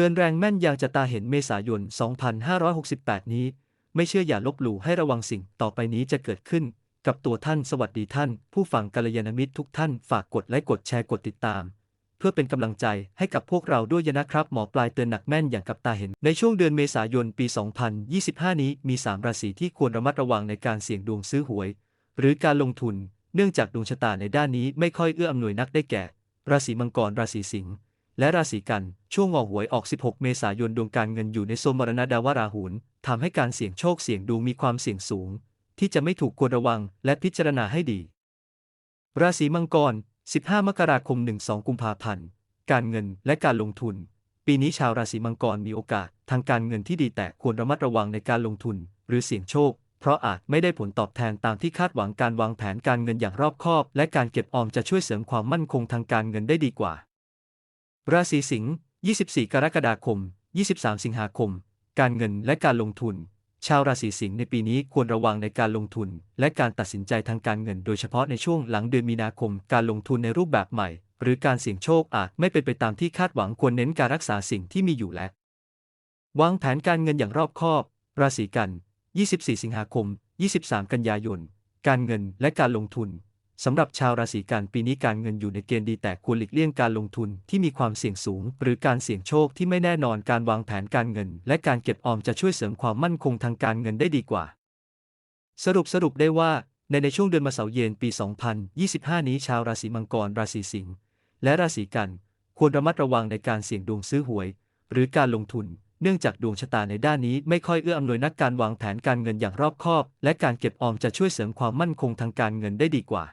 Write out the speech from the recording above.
ตือนแรงแม่นยางจะตาเห็นเมษายน 2568 นี้ ไม่เชื่ออย่าลบหลู่ให้ระวังสิ่งต่อไปนี้จะเกิดขึ้น กับตัวท่านสวัสดีท่าน ผู้ฟังกัลยาณมิตรทุกท่านฝากกดไลค์กดแชร์กดติดตาม เพื่อเป็นกำลังใจให้กับพวกเราด้วยนะครับ หมอปลายเตือนหนักแม่นอย่างกับตาเห็น ในช่วงเดือนเมษายนปี 2025 นี้มี 3 ราศีที่ควรระมัดระวังในการเสี่ยงดวงซื้อหวย หรือการลงทุน เนื่องจากดวงชะตาในด้านนี้ไม่ค่อยเอื้ออำนวยนักได้แก่ ราศีมังกรราศีสิงห์ และราศีกัน ช่วงงอหวยออก 16 เมษายนดวงการเงินอยู่ในโซนมรณะดาวราหูนทำให้การเสี่ยงโชคเสี่ยงดวงมีความเสี่ยงสูง ที่จะไม่ถูกควรระวังและพิจารณาให้ดี ราศีมังกร 15 มกราคม 12 กุมภาพันธ์ การเงินและการลงทุน ปีนี้ชาวราศีมังกรมีโอกาส ทางการเงินที่ดีแต่ควรระมัดระวังในการลงทุน หรือเสี่ยงโชค เพราะอาจไม่ได้ผลตอบแทนตามที่คาดหวังการวางแผนการเงินอย่างรอบคอบ และการเก็บออมจะช่วยเสริมความมั่นคงทางการเงินได้ดีกว่า ราศีสิงห์ 24 กรกฎาคม 23 สิงหาคม การเงินและการลงทุน ชาวราศีสิงห์ในปีนี้ควรระวังในการลงทุน และการตัดสินใจทางการเงิน โดยเฉพาะในช่วงหลังเดือนมีนาคม การลงทุนในรูปแบบใหม่ หรือการเสี่ยงโชคอาจไม่เป็นไปตามที่คาดหวังควรเน้นการรักษาสิ่งที่มีอยู่และ วางแผนการเงินอย่างรอบคอบ ราศีกัน 24 สิงหาคม 23 กันยายน การเงินและการลงทุน สำหรับชาวราศีกันปีนี้การเงินอยู่ในเกณฑ์ดีแต่ควรหลีกเลี่ยงการลงทุนที่มีความเสี่ยงสูง หรือการเสี่ยงโชคที่ไม่แน่นอนการวางแผนการเงิน และการเก็บออมจะช่วยเสริมความมั่นคงทางการเงินได้ดีกว่า สรุปสรุปได้ว่า ในในช่วงเดือนมะเสาเย็นปี 2025 นี้ชาวราศีมังกร ราศีสิงห์และราศีกัน ควรระมัดระวังในการเสี่ยงดวงซื้อหวย หรือการลงทุน เนื่องจากดวงชะตาในด้านนี้ไม่ค่อยเอื้ออำนวยนักการวางแผนการเงินอย่างรอบคอบ และการเก็บออมจะช่วยเสริมความมั่นคงทางการเงินได้ดีกว่า